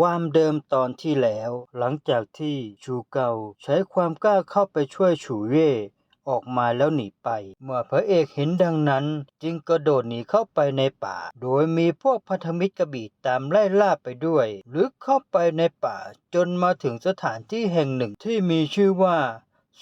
ความเดิมตอนที่แล้ว หลังจากที่ชูเกาใช้ความกล้าเข้าไปช่วยฉูเย่ออกมาแล้วหนีไป เมื่อพระเอกเห็นดังนั้น จึงกระโดดหนีเข้าไปในป่า โดยมีพวกพันธมิตรกระบี่ตามไล่ล่าไปด้วยลึกเข้าไปในป่าจนมาถึงสถานที่แห่งหนึ่งที่มีชื่อว่า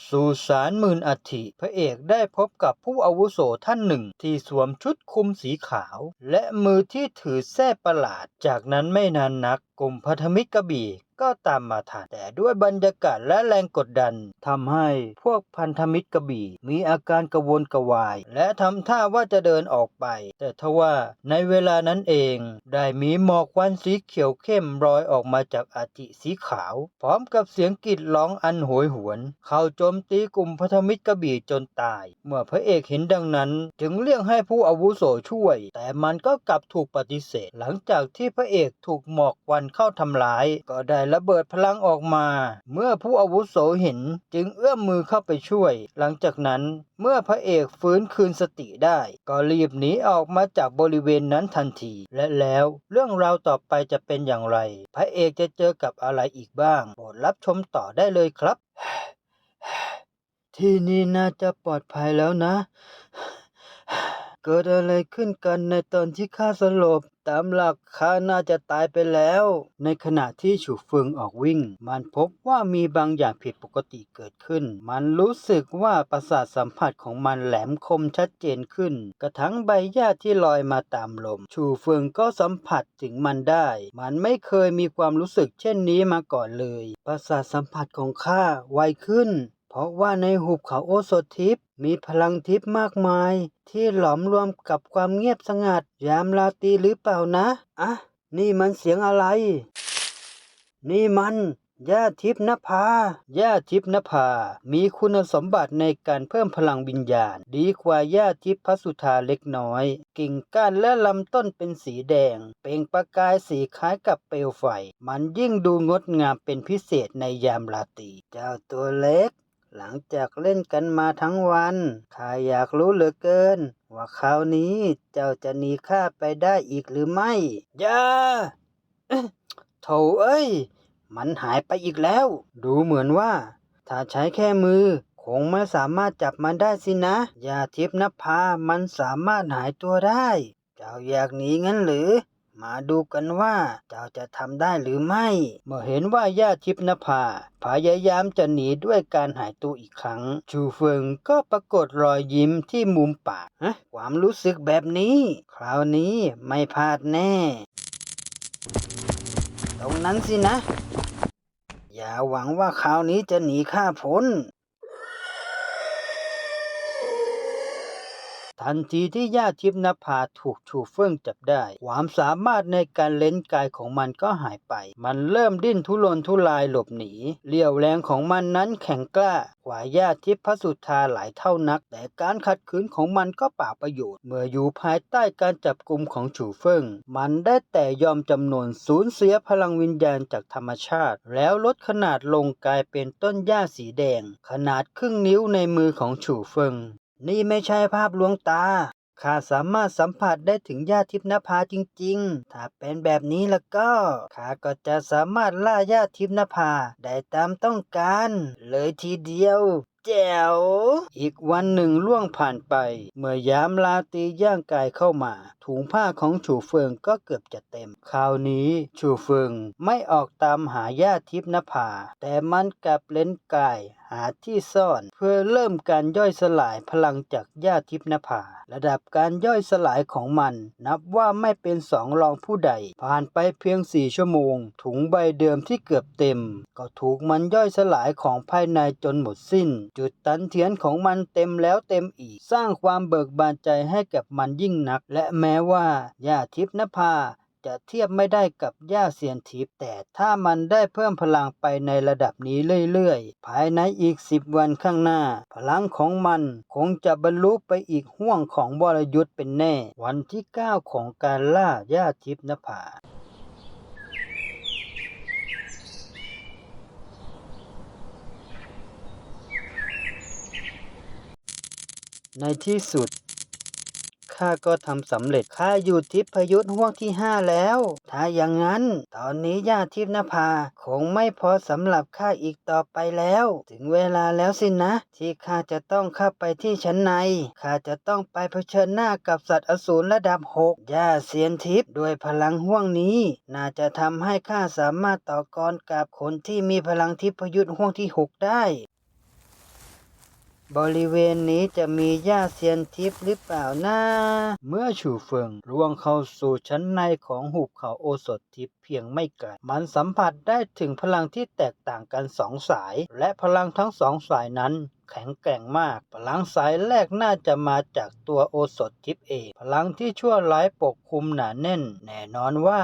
สุสานหมื่นอัฐิพระเอกได้พบกับผู้อาวุโสท่านหนึ่ง ที่สวมชุดคลุมสีขาว และมือที่ถือแส้ประหลาด จากนั้นไม่นานนักกลุ่มพันธมิตรกระบี่ก็ตามมาทันแต่ด้วยบรรยากาศและแรงกดดันทำให้พวกพันธมิตรกระบี่ มีอาการกระวนกระวาย และทำท่าว่าจะเดินออกไป แต่ทว่าในเวลานั้นเอง ได้มีหมอกควันสีเขียวเข้มรอยออกมาจากอาทิสีขาว พร้อมกับเสียงกรีดร้องอันโหยหวน เข้าโจมตีกลุ่มพันธมิตรกระบี่จนตาย เมื่อพระเอกเห็นดังนั้น จึงเรียกให้ผู้อาวุโสช่วย แต่มันก็กลับถูกปฏิเสธ หลังจากที่พระเอกถูกหมอกควันเข้าทำร้ายก็ได้ระเบิดพลังออกมา เมื่อผู้อาวุโสเห็นจึงเอื้อมมือเข้าไปช่วย หลังจากนั้นเมื่อพระเอกฟื้นคืนสติได้ ก็รีบหนีออกมาจากบริเวณนั้นทันที และแล้วเรื่องราวต่อไปจะเป็นอย่างไร พระเอกจะเจอกับอะไรอีกบ้างโปรดรับชมต่อได้เลยครับ ที่นี่น่าจะปลอดภัยแล้วนะ เกิดอะไรขึ้นกันในตอนที่ข้าสลบ ตามหลักข้าน่าจะตายไปแล้ว ในขณะที่ฉูเฟิงออกวิ่ง มันพบว่ามีบางอย่างผิดปกติเกิดขึ้น มันรู้สึกว่าประสาทสัมผัสของมันแหลมคมชัดเจนขึ้น กระทั่งใบหญ้าที่ลอยมาตามลมฉูเฟิงก็สัมผัสถึงมันได้ มันไม่เคยมีความรู้สึกเช่นนี้มาก่อนเลย ประสาทสัมผัสของข้าไวขึ้น เพราะว่าในหุบเขาโอโซทิป มีพลังทิพย์มากมาย ที่หลอมรวมกับความเงียบสงัด ยามราตรีหรือเปล่านะ อะ นี่มันเสียงอะไร นี่มันย่าทิพนภาย่าทิพนภา มีคุณสมบัติในการเพิ่มพลังวิญญาณ ดีกว่าย่าทิพพระสุธาเล็กน้อย กิ่งก้านและลำต้นเป็นสีแดง เปล่งประกายสีคล้ายกับเปลวไฟ มันยิ่งดูงดงามเป็นพิเศษในยามราตรี เจ้าตัวเล็ก หลังจากเล่นกันมาทั้งวันข้าอยากรู้เหลือเกิน ว่าคราวนี้เจ้าจะหนีข้าไปได้อีกหรือไม่อย่าโถเอ้ย มันหายไปอีกแล้ว ดูเหมือนว่า ถ้าใช้แค่มือ คงไม่สามารถจับมันได้สินะยาทิพนภามันสามารถหายตัวได้ เจ้าอยากหนีงั้นหรือ มาดูกันว่าเจ้าจะทำได้หรือไม่ เมื่อเห็นว่าย่าทิพนภาพยายามจะหนีด้วยการหายตัวอีกครั้ง ชูเฟิงก็ปรากฏรอยยิ้มที่มุมปากความรู้สึกแบบนี้ คราวนี้ไม่พลาดแน่ ตรงนั้นสินะ อย่าหวังว่าคราวนี้จะหนีข้าพ้น ทันทีที่ย่าทิพนภาถูกชูเฟิ่งจับได้ ความสามารถในการเล้นกายของมันก็หายไป มันเริ่มดิ้นทุรนทุรายหลบหนีเลี้ยวแรงของมันนั้นแข็งกล้ากว่าย่าทิพพสุธาหลายเท่านัก แต่การขัดขืนของมันก็เปล่าประโยชน์ เมื่ออยู่ภายใต้การจับกลุ่มของฉูเฟิงมันได้แต่ยอมจำนวนสูญเสียพลังวิญญาณจากธรรมชาติ แล้วลดขนาดลงกลายเป็นต้นหญ้าสีแดง ขนาดครึ่งนิ้วในมือของฉูเฟิง นี่ไม่ใช่ภาพลวงตา ข้าสามารถสัมผัสได้ถึงญาติทิพนภาจริง ๆ ถ้าเป็นแบบนี้แล้วก็ ข้าก็จะสามารถล่าญาติทิพนภาได้ตามต้องการ เลยทีเดียวแจ๋วอีกวันหนึ่งล่วงผ่านไป เมื่อยามลาตีย่างกายเข้ามา ถุงผ้าของฉูเฟิงก็เกือบจะเต็ม คราวนี้ฉูเฟิงไม่ออกตามหาญาทิพนภา แต่มันกลับเล่นกายหาที่ซ่อน เพื่อเริ่มการย่อยสลายพลังจากญาทิพนภา ระดับการย่อยสลายของมัน นับว่าไม่เป็นสองรองผู้ใด ผ่านไปเพียงสี่ชั่วโมง ถุงใบเดิมที่เกือบเต็ม ก็ถูกมันย่อยสลายของภายในจนหมดสิ้น จุดตันเทียนของมันเต็มแล้วเต็มอีก สร้างความเบิกบานใจให้กับมันยิ่งนัก และแม้ม้ว่าญาทิพนภาจะเทียบไม่ได้กับย่าเซียนทิพแต่ถ้ามันได้เพิ่มพลังไปในระดับนี้เรื่อยๆ ภายในอีกสิบวันข้างหน้า พลังของมันคงจะบรรลุไปอีกห่วงของวรยุทธ์เป็นแน่ วันที่ 9 ของการล่าย่าทิพนภาในที่สุด ข้าก็ทำสำเร็จข้าอยู่ทิพยุทธ์ห่วงที่ห้าแล้ว ถ้าอย่างนั้น ตอนนี้ย่าทิพนภาคงไม่พอสำหรับข้าอีกต่อไปแล้ว ถึงเวลาแล้วสินะ ที่ข้าจะต้องเข้าไปที่ชั้นในข้าจะต้องไปเผชิญหน้ากับสัตว์อสูรระดับหกย่าเซียนทิพย์ด้วยพลังห่วงนี้ น่าจะทำให้ข้าสามารถต่อกรกับคนที่มีพลังทิพยุทธ์ห่วงที่หกได้ บริเวณนี้จะมีหญ้าเซียนทิพย์หรือเปล่านะเมื่อชูเฟิงร่วงเข้าสู่ชั้นในของหุบเขาโอสถทิพย์เพียงไม่ไกลมันสัมผัสได้ถึงพลังที่แตกต่างกันสองสาย และพลังทั้งสองสายนั้นแข็งแกร่งมาก พลังสายแรกน่าจะมาจากตัวโอสถทิพย์เอง พลังที่ชั่วร้ายปกคลุมหนาแน่น แน่นอนว่า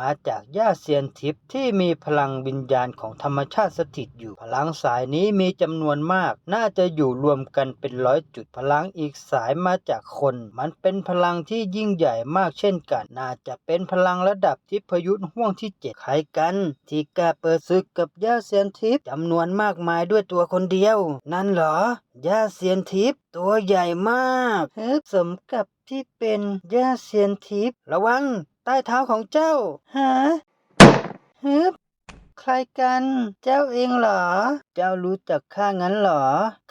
มาจากหญ้าเซียนทิพย์ที่มีพลังวิญญาณของธรรมชาติสถิตอยู่ พลังสายนี้มีจำนวนมาก น่าจะอยู่รวมกันเป็นร้อยจุดพลังอีกสายมาจากคน มันเป็นพลังที่ยิ่งใหญ่มากเช่นกัน น่าจะเป็นพลังระดับทิพยุทธ์ห่วงที่เจ็ดใครกัน ที่กล้าเปิดศึกกับหญ้าเซียนทิพย์จำนวนมากมายด้วยตัวคนเดียว นั่นเหรอหญ้าเซียนทิพย์ตัวใหญ่มากเฮ้สมกับที่เป็นหญ้าเซียนทิพย์ระวัง ใต้เท้าของเจ้าฮะฮึบใครกัน เจ้าเองเหรอ เจ้ารู้จักข้างั้นเหรอ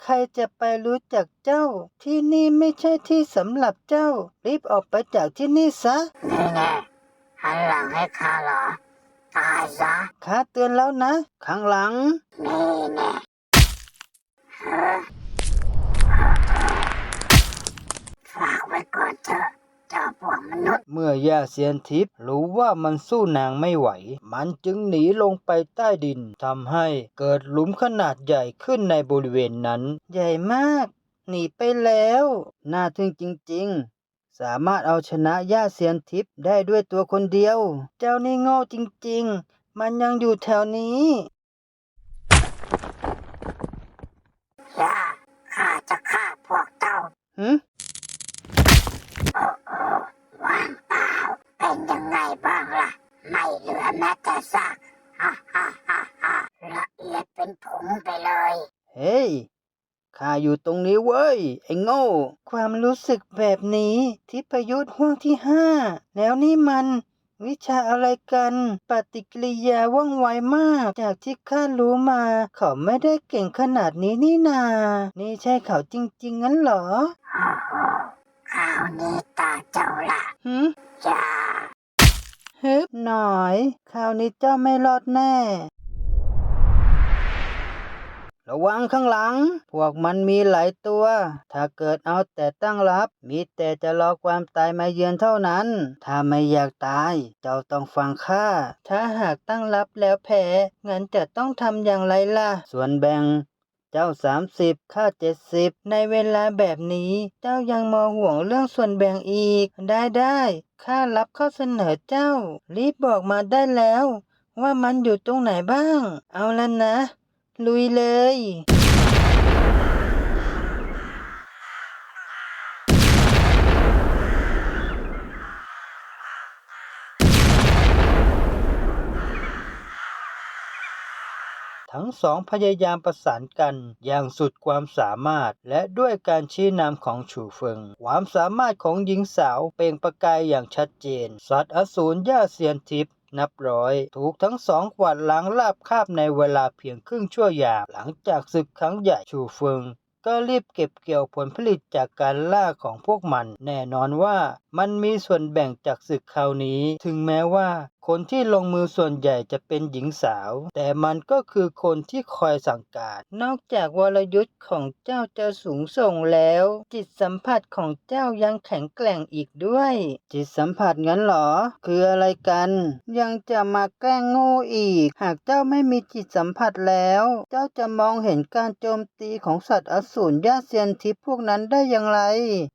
ใครจะไปรู้จักเจ้า ที่นี่ไม่ใช่ที่สำหรับเจ้า รีบออกไปจากที่นี่ซะนี่แน่หันหลังให้ข้าเหรอ ตายซะข้าเตือนแล้วนะ ข้างหลัง นี่แน่เฮ้อฝากไว้ก่อนเถอะ เจ้าพวกมนุษย์ เมื่อย่าเซียนทิพย์รู้ว่ามันสู้นางไม่ไหว มันจึงหนีลงไปใต้ดินทำให้เกิดหลุมขนาดใหญ่ขึ้นในบริเวณนั้น ใหญ่มาก หนีไปแล้ว น่าทึ่งจริง ๆ สามารถเอาชนะย่าเซียนทิพย์ได้ด้วยตัวคนเดียว เจ้านี่โง่จริง ๆ มันยังอยู่แถวนี้อย่าข้าจะฆ่าพวกเจ้าหึ ว้ย ไอ้โง่ ความรู้สึกแบบนี้ทิพยุทธ์ห่วงที่ห้าแล้วนี่มัน วิชาอะไรกัน ปฏิกิริยาว่องไวมาก จากที่ข้ารู้มา เขาไม่ได้เก่งขนาดนี้นี่นา นี่ใช่เขาจริง ๆ งั้นเหรอโอ้โหคราวนี้ตาเจ้าละหือย่าฮึบหน่อย คราวนี้เจ้าไม่รอดแน่ ระวังข้างหลัง พวกมันมีหลายตัว ถ้าเกิดเอาแต่ตั้งรับ มีแต่จะรอความตายมาเยือนเท่านั้น ถ้าไม่อยากตาย เจ้าต้องฟังข้า ถ้าหากตั้งรับแล้วแพ้ งั้นจะต้องทำอย่างไรล่ะ ส่วนแบ่งเจ้าสามสิบข้าเจ็ดสิบในเวลาแบบนี้ เจ้ายังมองห่วงเรื่องส่วนแบ่งอีก ได้ได้ข้ารับข้อเสนอเจ้า รีบบอกมาได้แล้ว ว่ามันอยู่ตรงไหนบ้าง เอาแล้วนะ ลุยเลย ทั้งสองพยายามประสานกันอย่างสุดความสามารถ และด้วยการชี้นำของฉูเฟิง ความสามารถของหญิงสาวเปล่งประกายอย่างชัดเจน สัตว์อสูรย่าเซียนทิพย์ นับร้อย ถูกทั้งสองกวาดล้างราบคาบในเวลาเพียงครึ่งชั่วยามหลังจากศึกครั้งใหญ่ชูเฟิงก็รีบเก็บเกี่ยวผลผลิตจากการล่าของพวกมัน แน่นอนว่ามันมีส่วนแบ่งจากศึกคราวนี้ ถึงแม้ว่า คนที่ลงมือส่วนใหญ่จะเป็นหญิงสาว แต่มันก็คือคนที่คอยสั่งการ นอกจากวรยุทธ์ของเจ้าจะสูงส่งแล้ว จิตสัมผัสของเจ้ายังแข็งแกร่งอีกด้วย จิตสัมผัสงั้นหรอ คืออะไรกัน ยังจะมาแกล้งโง่อีก หากเจ้าไม่มีจิตสัมผัสแล้ว เจ้าจะมองเห็นการโจมตีของสัตว์อสูรญาเซียนทิพพวกนั้นได้อย่างไร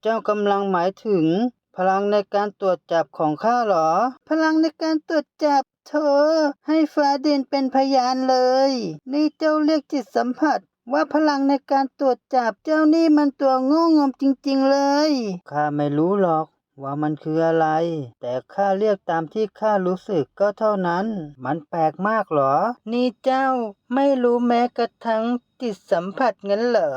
เจ้ากำลังหมายถึง พลังในการตรวจจับของข้าเหรอ พลังในการตรวจจับเธอ ให้ฟ้าดินเป็นพยานเลย นี่เจ้าเรียกจิตสัมผัสว่าพลังในการตรวจจับเจ้านี่มันตัวโง่งมจริงๆเลย ข้าไม่รู้หรอกว่ามันคืออะไร แต่ข้าเรียกตามที่ข้ารู้สึกก็เท่านั้น มันแปลกมากหรอ นี่เจ้าไม่รู้แม้กระทั่งจิตสัมผัสงั้นเหรอ